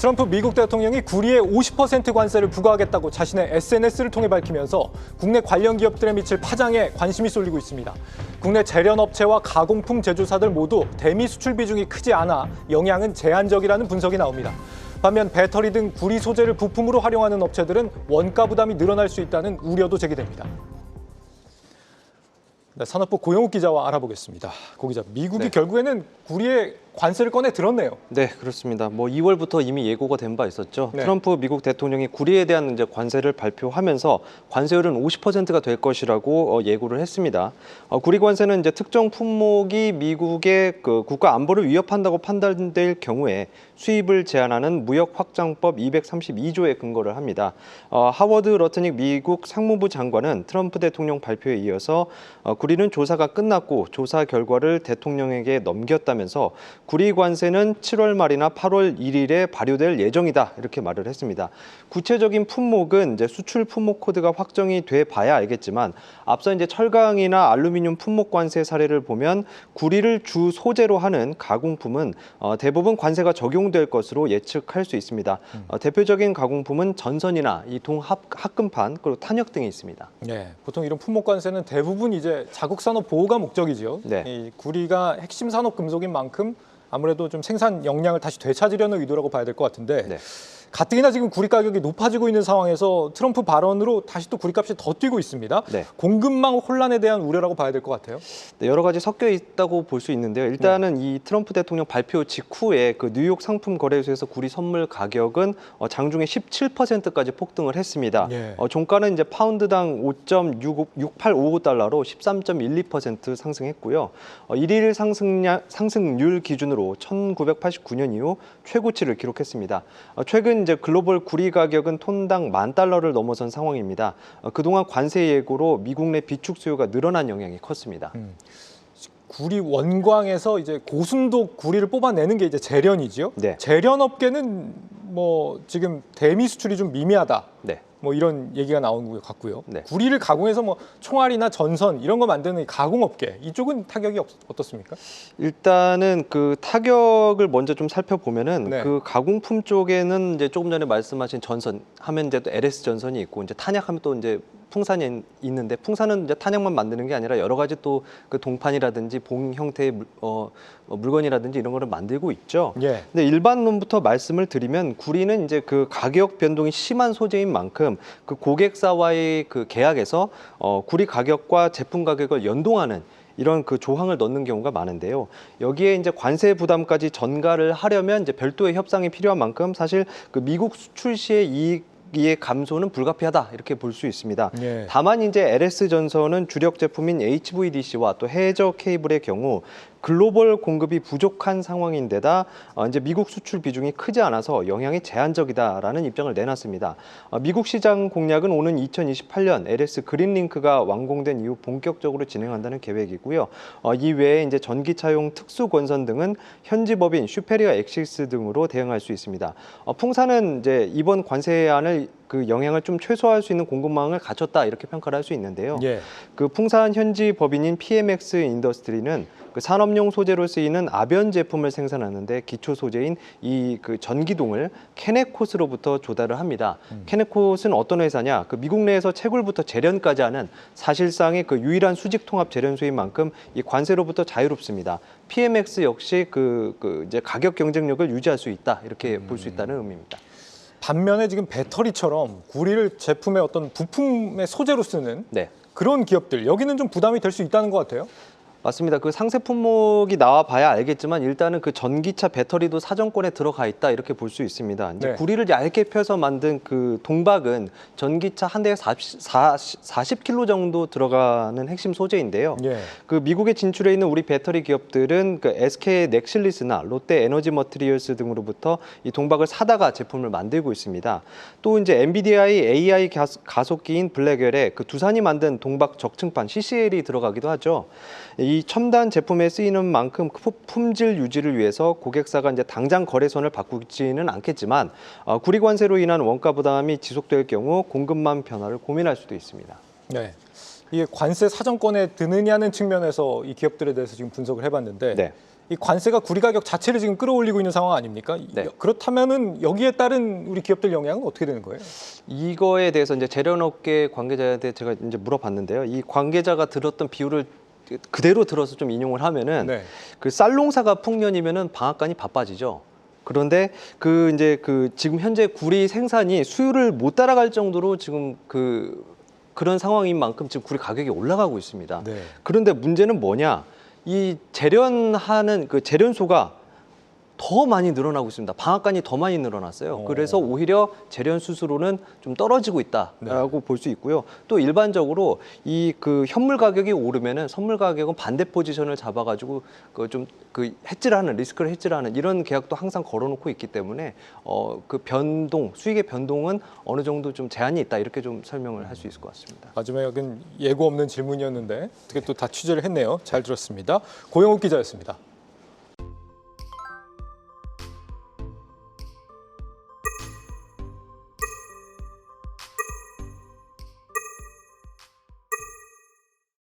트럼프 미국 대통령이 구리에 50% 관세를 부과하겠다고 자신의 SNS를 통해 밝히면서 국내 관련 기업들에 미칠 파장에 관심이 쏠리고 있습니다. 국내 재련업체와 가공품 제조사들 모두 대미 수출 비중이 크지 않아 영향은 제한적이라는 분석이 나옵니다. 반면 배터리 등 구리 소재를 부품으로 활용하는 업체들은 원가 부담이 늘어날 수 있다는 우려도 제기됩니다. 네, 산업부 고영욱 기자와 알아보겠습니다. 고 기자, 미국이 네. 결국에는 구리에 관세를 꺼내 들었네요. 네, 그렇습니다. 뭐 2월부터 이미 예고가 된 바 있었죠. 네. 트럼프 미국 대통령이 구리에 대한 이제 관세를 발표하면서 관세율은 50%가 될 것이라고 어, 예고를 했습니다. 어, 구리 관세는 이제 특정 품목이 미국의 그 국가 안보를 위협한다고 판단될 경우에 수입을 제한하는 무역 확장법 232조에 근거를 합니다. 어, 하워드 러트닉 미국 상무부 장관은 트럼프 대통령 발표에 이어서 어, 구리는 조사가 끝났고 조사 결과를 대통령에게 넘겼다면서 구리 관세는 7월 말이나 8월 1일에 발효될 예정이다 이렇게 말을 했습니다. 구체적인 품목은 이제 수출 품목 코드가 확정이 돼 봐야 알겠지만 앞서 이제 철강이나 알루미늄 품목 관세 사례를 보면 구리를 주 소재로 하는 가공품은 어, 대부분 관세가 적용될 것으로 예측할 수 있습니다. 어, 대표적인 가공품은 전선이나 이 동합 합금판 그리고 탄력 등이 있습니다. 네, 보통 이런 품목 관세는 대부분 이제 자국 산업 보호가 목적이죠. 네. 이 구리가 핵심 산업 금속인 만큼 아무래도 좀 생산 역량을 다시 되찾으려는 의도라고 봐야 될 것 같은데 네. 가뜩이나 지금 구리 가격이 높아지고 있는 상황에서 트럼프 발언으로 다시 또 구리값이 더 뛰고 있습니다. 네. 공급망 혼란에 대한 우려라고 봐야 될 것 같아요. 네, 여러 가지 섞여 있다고 볼 수 있는데요. 일단은 이 트럼프 대통령 발표 직후에 그 뉴욕 상품 거래소에서 구리 선물 가격은 어, 장중에 17%까지 폭등을 했습니다. 예. 어, 종가는 이제 파운드당 5.6855달러로 13.12% 상승했고요. 어, 일일 상승량, 상승률 기준으로 1989년 이후 최고치를 기록했습니다. 어, 최근 이제 글로벌 구리 가격은 톤당 만 달러를 넘어선 상황입니다. 어, 그동안 관세 예고로 미국 내 비축 수요가 늘어난 영향이 컸습니다. 구리 원광에서 이제 고순도 구리를 뽑아내는 게 이제 재련이죠. 네. 재련 업계는 뭐 지금 대미 수출이 좀 미미하다. 네. 뭐 이런 얘기가 나오는 것 같고요. 네. 구리를 가공해서 뭐 총알이나 전선 이런 거 만드는 이 가공업계 이쪽은 타격이 없, 어떻습니까? 일단은 그 타격을 먼저 좀 살펴보면은 네. 그 가공품 쪽에는 이제 조금 전에 말씀하신 전선 하면 이제 또 LS 전선이 있고 이제 탄약하면 또 이제 풍산이 있는데 풍산은 이제 탄약만 만드는 게 아니라 여러 가지 또 그 동판이라든지 봉 형태의 물, 어, 어, 물건이라든지 이런 거를 만들고 있죠. 예. 근데 일반론부터 말씀을 드리면 구리는 이제 그 가격 변동이 심한 소재인 만큼 그 고객사와의 그 계약에서 어, 구리 가격과 제품 가격을 연동하는 이런 그 조항을 넣는 경우가 많은데요. 여기에 이제 관세 부담까지 전가를 하려면 이제 별도의 협상이 필요한 만큼 사실 그 미국 수출 시의 이익 의 감소는 불가피하다 이렇게 볼 수 있습니다. 예. 다만 이제 LS 전선은 주력 제품인 HVDC와 또 해저 케이블의 경우 글로벌 공급이 부족한 상황인데다 어, 이제 미국 수출 비중이 크지 않아서 영향이 제한적이다라는 입장을 내놨습니다. 어, 미국 시장 공략은 오는 2028년 LS 그린링크가 완공된 이후 본격적으로 진행한다는 계획이고요. 어, 이 외에 이제 전기차용 특수 건선 등은 현지 법인 슈페리어 엑시스 등으로 대응할 수 있습니다. 어, 풍사는 이제 이번 관세안을 그 영향을 좀 최소화할 수 있는 공급망을 갖췄다 이렇게 평가를 할 수 있는데요. 예. 그 풍산 현지 법인인 PMX 인더스트리는 그 산업용 소재로 쓰이는 아변 제품을 생산하는데 기초 소재인 이 그 전기동을 케네콧으로부터 조달을 합니다. 케네콧은 어떤 회사냐? 그 미국 내에서 채굴부터 재련까지 하는 사실상의 그 유일한 수직 통합 재련소인 만큼 이 관세로부터 자유롭습니다. PMX 역시 그, 그 이제 가격 경쟁력을 유지할 수 있다 이렇게 볼수 있다는 의미입니다. 반면에 지금 배터리처럼 구리를 제품의 어떤 부품의 소재로 쓰는 네. 그런 기업들 여기는 좀 부담이 될 수 있다는 것 같아요. 맞습니다. 그 상세 품목이 나와 봐야 알겠지만 일단은 그 전기차 배터리도 사정권에 들어가 있다 이렇게 볼 수 있습니다. 이제 네. 구리를 얇게 펴서 만든 그 동박은 전기차 한 대에 40, 40kg 정도 들어가는 핵심 소재인데요. 예. 그 미국에 진출해 있는 우리 배터리 기업들은 그 SK 넥실리스나 롯데 에너지 머티리얼스 등으로부터 이 동박을 사다가 제품을 만들고 있습니다. 또 이제 엔비디아의 AI 가속- 가속기인 블랙웰에 그 두산이 만든 동박 적층판 CCL이 들어가기도 하죠. 이 첨단 제품에 쓰이는 만큼 그 품질 유지를 위해서 고객사가 이제 당장 거래선을 바꾸지는 않겠지만 어, 구리 관세로 인한 원가 부담이 지속될 경우 공급망 변화를 고민할 수도 있습니다. 네. 이게 관세 사정권에 드느냐는 측면에서 이 기업들에 대해서 지금 분석을 해봤는데 네. 이 관세가 구리 가격 자체를 지금 끌어올리고 있는 상황 아닙니까? 이- 네. 그렇다면은 여기에 따른 우리 기업들 영향은 어떻게 되는 거예요? 이거에 대해서 이제 재련업계 관계자한테 제가 이제 물어봤는데요. 이 관계자가 들었던 비율을 그대로 들어서 좀 인용을 하면은 네. 그 쌀농사가 풍년이면은 방앗간이 바빠지죠. 그런데 그 이제 그 지금 현재 구리 생산이 수요를 못 따라갈 정도로 지금 그 그런 상황인 만큼 지금 구리 가격이 올라가고 있습니다. 네. 그런데 문제는 뭐냐? 이 재련하는 그 재련소가 더 많이 늘어나고 있습니다. 방앗간이 더 많이 늘어났어요. 어. 그래서 오히려 재련 수수로는 좀 떨어지고 있다라고 볼수 있고요. 또 일반적으로 이 그 현물 가격이 오르면은 선물 가격은 반대 포지션을 잡아가지고 그좀그 해지라는 리스크를 해지라는 이런 계약도 항상 걸어놓고 있기 때문에 어 그 변동 수익의 변동은 어느 정도 좀 제한이 있다 이렇게 좀 설명을 할 수 있을 것 같습니다. 마지막은 예고 없는 질문이었는데 어떻게 또 다 취재를 했네요. 잘 들었습니다. 고영욱 기자였습니다.